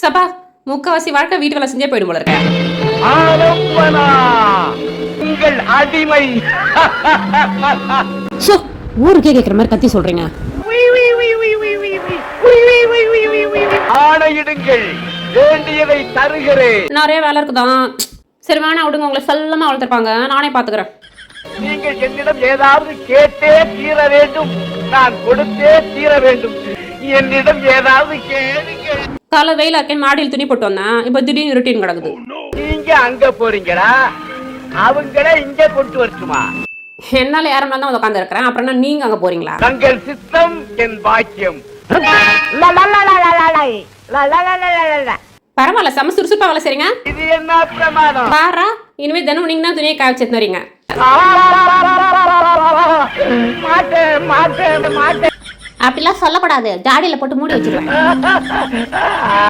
சப்பா முக்காவாசி வாழ்க்கை வீட்டு வேலை செஞ்சே போயிடும் போல உங்கள் அடிமை ஊருக்கே கேட்குற மாதிரி கத்தி சொல்றீங்க ஆணையிடுங்கள் வேண்டியதை தருகிறேன் நிறைய வேலை இருக்குதான் சரி வேணா விடுங்க உங்களை செல்லமா வளர்த்துருப்பாங்க நானே பாத்துக்கிறேன் நீங்கள் என்னிடம் ஏதாவது கேட்டே தீர வேண்டும் நான் கொடுத்தே தீர வேண்டும் என்னிடம் ஏதாவது கேளுங்கள் காலை வெயில இருக்கேன் மாடியில் துணி போட்டு வந்தேன் இப்போ திடீர்னு ரொட்டீன் கிடக்குது நீங்க அங்க போறீங்களா அவங்கள இங்க கொண்டு வரட்டுமா என்னால யாரும் தான் உட்காந்து இருக்கிறேன் அப்புறம் என்ன நீங்க அங்க போறீங்களா தங்கள் சித்தம் என் பாக்கியம் பரவாயில்ல செம சுறுசுறுப்பா வேலை செய்றீங்க இது என்ன பிரமாதம் பாரா இனிமே தினம் நீங்க தான் துணியை காய வச்சு வரீங்க மாட்டேன் மாட்டேன் மாட்டேன் அப்படிலாம் சொல்லப்படாது. ஜாடியில போட்டு மூடி வச்சிருவேன்.